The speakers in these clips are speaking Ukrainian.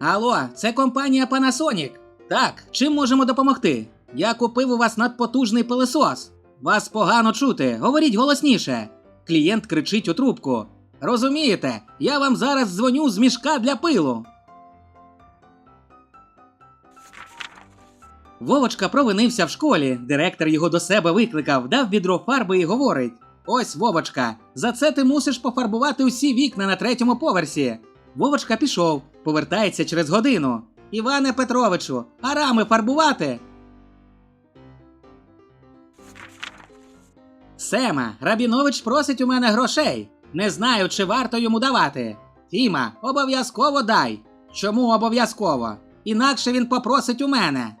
Алло, це компанія Panasonic. Так, чим можемо допомогти? Я купив у вас надпотужний пилисос. Вас погано чути, говоріть голосніше. Клієнт кричить у трубку. Розумієте, я вам зараз дзвоню з мішка для пилу. Вовочка провинився в школі. Директор його до себе викликав, дав відро фарби і говорить: Ось, Вовочка, за це ти мусиш пофарбувати усі вікна на третьому поверсі. Вовочка пішов, повертається через годину. Іване Петровичу, а рами фарбувати? Сема, Рабінович просить у мене грошей. Не знаю, чи варто йому давати. Фіма, обов'язково дай. Чому обов'язково? Інакше він попросить у мене.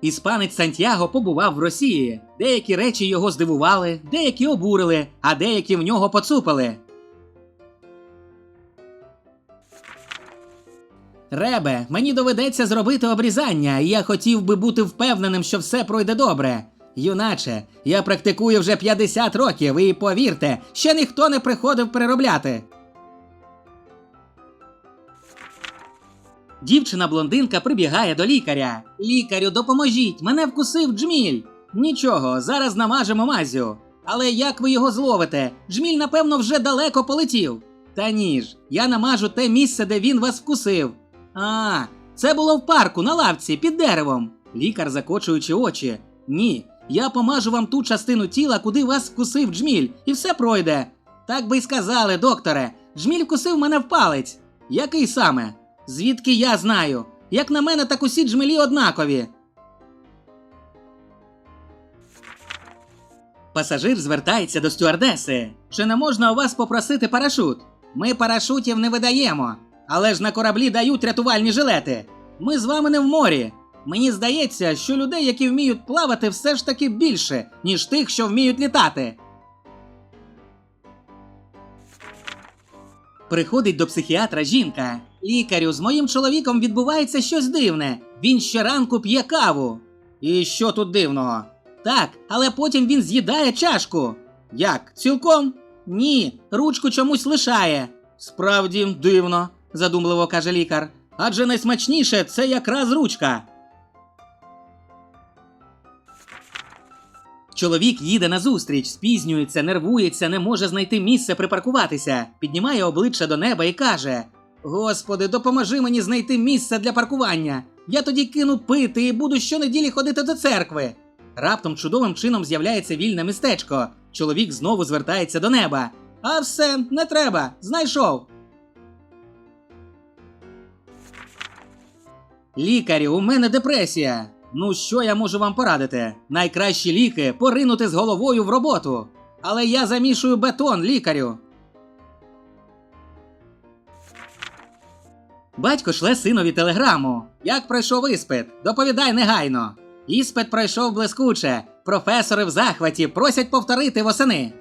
Іспанець Сантьяго побував в Росії. Деякі речі його здивували, деякі обурили, а деякі в нього поцупили. Ребе, мені доведеться зробити обрізання, і я хотів би бути впевненим, що все пройде добре. Юначе, я практикую вже 50 років, і повірте, ще ніхто не приходив переробляти. Дівчина-блондинка прибігає до лікаря. Лікарю, допоможіть, мене вкусив джміль. Нічого, зараз намажемо мазю. Але як ви його зловите? Джміль, напевно, вже далеко полетів. Та ні ж, я намажу те місце, де він вас вкусив. А, це було в парку на лавці під деревом. Лікар, закочуючи очі. Ні, я помажу вам ту частину тіла, куди вас вкусив джміль, і все пройде. Так би й сказали, докторе. Джміль вкусив мене в палець. Який саме? Звідки я знаю? Як на мене, так усі джмелі однакові. Пасажир звертається до стюардеси. Чи не можна у вас попросити парашут? Ми парашутів не видаємо. Але ж на кораблі дають рятувальні жилети. Ми з вами не в морі. Мені здається, що людей, які вміють плавати, все ж таки більше, ніж тих, що вміють літати. Приходить до психіатра жінка. Лікарю, з моїм чоловіком відбувається щось дивне. Він щоранку п'є каву. І що тут дивного? Так, але потім він з'їдає чашку. Як? Цілком? Ні, ручку чомусь лишає. Справді дивно, задумливо каже лікар. Адже найсмачніше це якраз ручка. Чоловік їде на зустріч, спізнюється, нервується, не може знайти місце припаркуватися, піднімає обличчя до неба і каже: Господи, допоможи мені знайти місце для паркування. Я тоді кину пити і буду щонеділі ходити до церкви. Раптом чудовим чином з'являється вільне містечко. Чоловік знову звертається до неба. А все, не треба, знайшов. Лікарю, у мене депресія. Ну, що я можу вам порадити? Найкращі ліки поринути з головою в роботу. Але я замішую бетон лікарю. Батько шле синові телеграму. Як пройшов іспит? Доповідай негайно. Іспит пройшов блискуче. Професори в захваті просять повторити восени.